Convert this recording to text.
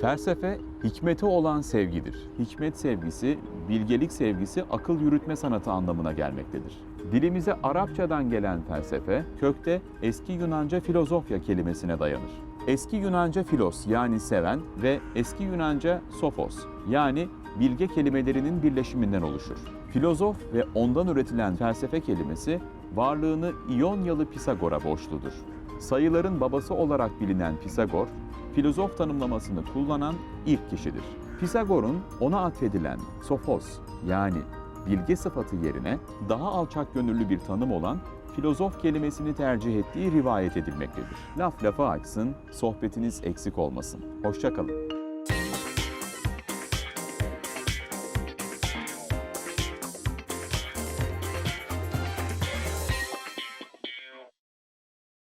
Felsefe, hikmete olan sevgidir. Hikmet sevgisi, bilgelik sevgisi, akıl yürütme sanatı anlamına gelmektedir. Dilimize Arapçadan gelen felsefe, kökte eski Yunanca filozofya kelimesine dayanır. Eski Yunanca filos yani seven ve eski Yunanca sophos yani bilge kelimelerinin birleşiminden oluşur. Filozof ve ondan üretilen felsefe kelimesi varlığını İonyalı Pisagor'a borçludur. Sayıların babası olarak bilinen Pisagor, filozof tanımlamasını kullanan ilk kişidir. Pisagor'un ona atfedilen sophos yani bilge sıfatı yerine daha alçak gönüllü bir tanım olan filozof kelimesini tercih ettiği rivayet edilmektedir. Laf lafa açsın, sohbetiniz eksik olmasın. Hoşçakalın.